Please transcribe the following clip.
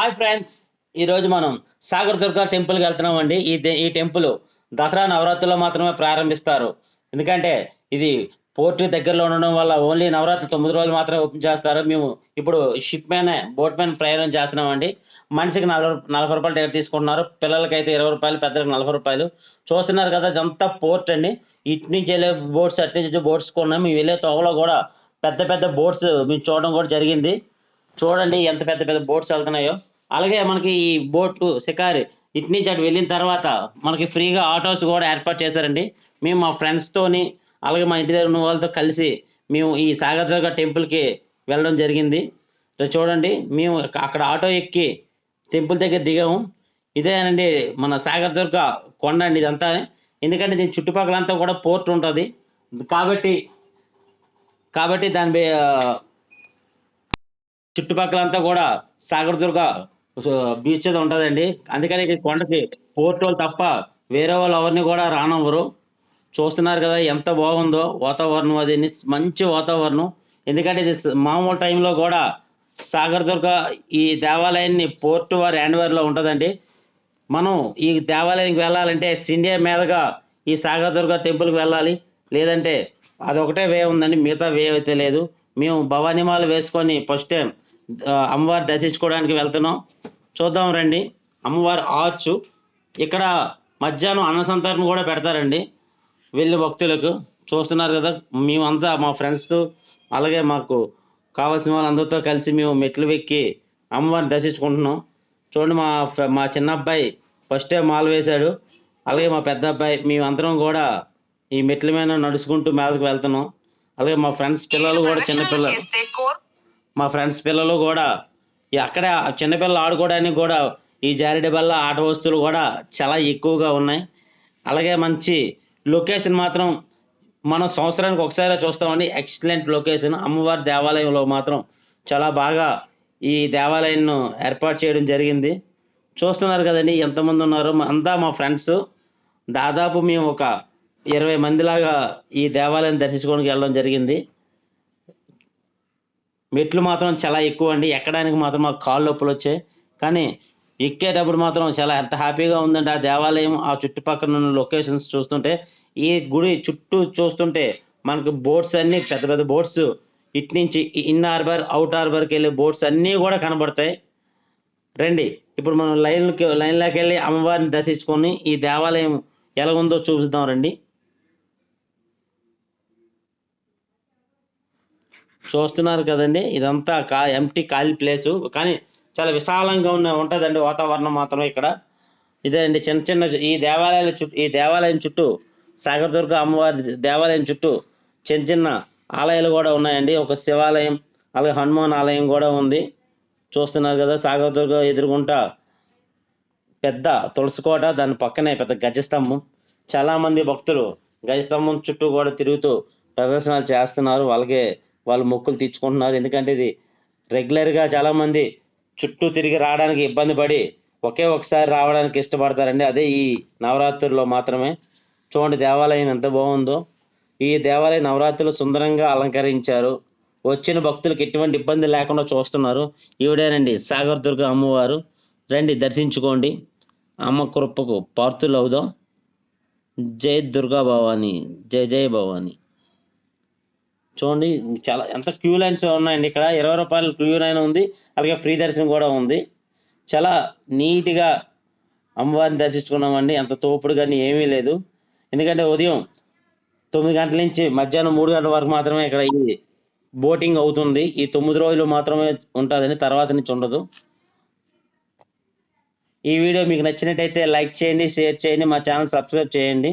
Hi friends ఈరోజు మనం సాగర్ దుర్గా టెంపుల్కి వెళ్తున్నామండి ఈ ఈ టెంపుల్ దసరా నవరాత్రుల్లో మాత్రమే ప్రారంభిస్తారు. ఎందుకంటే ఇది పోర్టు దగ్గరలో ఉండడం వల్ల ఓన్లీ నవరాత్రి తొమ్మిది రోజులు మాత్రమే ఓపెన్ చేస్తారు. మేము ఇప్పుడు షిప్ మీద బోట్ మీద ప్రయాణం చేస్తున్నామండి మనిషికి నలభై నలభై రూపాయలు టికెట్ తీసుకుంటున్నారు. పిల్లలకైతే ఇరవై రూపాయలు పెద్దలకు నలభై రూపాయలు. చూస్తున్నారు కదా ఇదంతా పోర్ట్ అండి. ఇటు నుంచి వెళ్ళే బోట్స్ అటు నుంచి బోట్స్ కొన్నాం. మేము వెళ్ళే తోవలో కూడా పెద్ద పెద్ద బోట్స్ మేము చూడడం కూడా జరిగింది. చూడండి ఎంత పెద్ద పెద్ద బోట్స్ వెళ్తున్నాయో. అలాగే మనకి ఈ బోట్లు షికారి ఇటు నుంచి అటు వెళ్ళిన తర్వాత మనకి ఫ్రీగా ఆటోస్ కూడా ఏర్పాటు చేశారండి. మేము మా ఫ్రెండ్స్తోని అలాగే మా ఇంటి దగ్గర ఉన్న వాళ్ళతో కలిసి మేము ఈ సాగర్దుర్గ టెంపుల్కి వెళ్ళడం జరిగింది. చూడండి మేము అక్కడ ఆటో ఎక్కి టెంపుల్ దగ్గర దిగాము. ఇదేనండి మన సాగర్దుర్గ కొండ అండి ఇదంతా. ఎందుకంటే దీని చుట్టుపక్కలంతా కూడా పోర్ట్ ఉంటుంది. కాబట్టి కాబట్టి దాని బే- చుట్టుపక్కలంతా కూడా సాగరదుర్గ బీచ్ అది ఉంటుందండి. అందుకని ఈ కొండకి పోర్ట్ వాళ్ళు తప్ప వేరే వాళ్ళు ఎవరిని కూడా రానవ్వరు. చూస్తున్నారు కదా ఎంత బాగుందో వాతావరణం అది మంచి వాతావరణం. ఎందుకంటే ఇది మామూలు టైంలో కూడా సాగరదుర్గ ఈ దేవాలయాన్ని పోర్ట్ వారి హ్యాండ్వేర్లో ఉంటుందండి. మనం ఈ దేవాలయానికి వెళ్ళాలంటే సిండియా మీదుగా ఈ సాగరదుర్గ టెంపుల్కి వెళ్ళాలి. లేదంటే అదొకటే వే ఉందండి మిగతా వే అయితే లేదు. మేము భవానిమాలు వేసుకొని ఫస్ట్ టైం అమ్మవారి దర్శించుకోవడానికి వెళ్తున్నాం. చూద్దాం రండి. అమ్మవారి ఆర్చ్. ఇక్కడ మధ్యాహ్నం అన్న కూడా పెడతారండి. వెళ్ళి భక్తులకు చూస్తున్నారు కదా మేమంతా మా ఫ్రెండ్స్ అలాగే మాకు కావాల్సిన వాళ్ళందరితో కలిసి మేము మెట్లు ఎక్కి అమ్మవారిని దర్శించుకుంటున్నాం. చూడండి మా మా చిన్న అబ్బాయి ఫస్టే మాల వేశాడు. అలాగే మా పెద్ద అబ్బాయి మేమందరం కూడా ఈ మెట్ల మీద నడుచుకుంటూ మీదకి వెళ్తున్నాం. అలాగే మా ఫ్రెండ్స్ పిల్లలు కూడా చిన్న పిల్లలు మా ఫ్రెండ్స్ పిల్లలు కూడా ఈ అక్కడే చిన్నపిల్లలు ఆడుకోవడానికి కూడా ఈ జారిడి బల్ల ఆట వస్తువులు కూడా చాలా ఎక్కువగా ఉన్నాయి. అలాగే మంచి లొకేషన్ మాత్రం మనం సంవత్సరానికి ఒకసారి చూస్తామండి. ఎక్సలెంట్ లొకేషన్ అమ్మవారి దేవాలయంలో మాత్రం చాలా బాగా ఈ దేవాలయాన్ని ఏర్పాటు చేయడం జరిగింది. చూస్తున్నారు కదండి ఎంతమంది ఉన్నారు. అంతా మా ఫ్రెండ్స్. దాదాపు మేము ఒక ఇరవై మందిలాగా ఈ దేవాలయం దర్శించుకోవడానికి వెళ్ళడం జరిగింది. మెట్లు మాత్రం చాలా ఎక్కువ అండి ఎక్కడానికి మాత్రం మాకు కాళ్ళు నొప్పులు వచ్చాయి. కానీ ఎక్కేటప్పుడు మాత్రం చాలా ఎంత హ్యాపీగా ఉందండి ఆ దేవాలయం ఆ చుట్టుపక్కల ఉన్న లొకేషన్స్ చూస్తుంటే ఈ గుడి చుట్టూ చూస్తుంటే మనకు బోట్స్ అన్ని పెద్ద పెద్ద బోట్స్ ఇటు నుంచి ఇన్ హార్బర్ అవుట్ హార్బర్కి వెళ్ళే బోట్స్ అన్నీ కూడా కనబడతాయి. రండి. ఇప్పుడు మనం లైన్కి లైన్లోకి వెళ్ళి అమ్మవారిని దర్శించుకొని ఈ దేవాలయం ఎలా ఉందో చూపిద్దాం రండి. చూస్తున్నారు కదండి. ఇదంతా కా ఎంటీ ఖాళీ ప్లేసు కానీ చాలా విశాలంగా ఉన్న ఉంటుందండి వాతావరణం మాత్రం ఇక్కడ. ఇదే అండి చిన్న చిన్న ఈ దేవాలయాల చుట్టూ ఈ దేవాలయం చుట్టూ సాగర్దుర్గ అమ్మవారి దేవాలయం చుట్టూ చిన్న చిన్న ఆలయాలు కూడా ఉన్నాయండి. ఒక శివాలయం అలాగే హనుమాన్ ఆలయం కూడా ఉంది. చూస్తున్నారు కదా సాగర్దుర్గ ఎదురుగుంటా పెద్ద తులసికోట దాని పక్కనే పెద్ద గజస్తంభం చాలామంది భక్తులు గజస్తంభం చుట్టూ కూడా తిరుగుతూ ప్రదర్శనలు చేస్తున్నారు. వాళ్ళకే వాళ్ళు మొక్కులు తీర్చుకుంటున్నారు. ఎందుకంటే ఇది రెగ్యులర్గా చాలామంది చుట్టూ తిరిగి రావడానికి ఇబ్బంది పడి ఒకే ఒకసారి రావడానికి ఇష్టపడతారండి. అదే ఈ నవరాత్రుల్లో మాత్రమే. చూడండి దేవాలయం ఎంత బాగుందో. ఈ దేవాలయం నవరాత్రులు సుందరంగా అలంకరించారు. వచ్చిన భక్తులకు ఎటువంటి ఇబ్బంది లేకుండా చూస్తున్నారు. ఈవిడేనండి సాగర్ దుర్గ అమ్మవారు. రండి దర్శించుకోండి. అమ్మ కృపకు పార్తులు అవుదాం జై దుర్గా భవాని. జై జై భవాని. చూడండి చాలా ఎంత క్యూ లైన్స్ ఉన్నాయండి ఇక్కడ. ఇరవై రూపాయల క్యూ లైన్ ఉంది. అలాగే ఫ్రీ దర్శనం కూడా ఉంది. చాలా నీట్గా అమ్మవారిని దర్శించుకున్నామండి. అంత తోపుడు కానీ ఏమీ లేదు. ఎందుకంటే ఉదయం తొమ్మిది గంటల నుంచి మధ్యాహ్నం మూడు గంటల వరకు మాత్రమే ఇక్కడ ఈ బోటింగ్ అవుతుంది. ఈ తొమ్మిది రోజులు మాత్రమే ఉంటుందని తర్వాత నుంచి ఉండదు. ఈ వీడియో మీకు నచ్చినట్టయితే లైక్ చేయండి షేర్ చేయండి మా ఛానల్ సబ్స్క్రైబ్ చేయండి.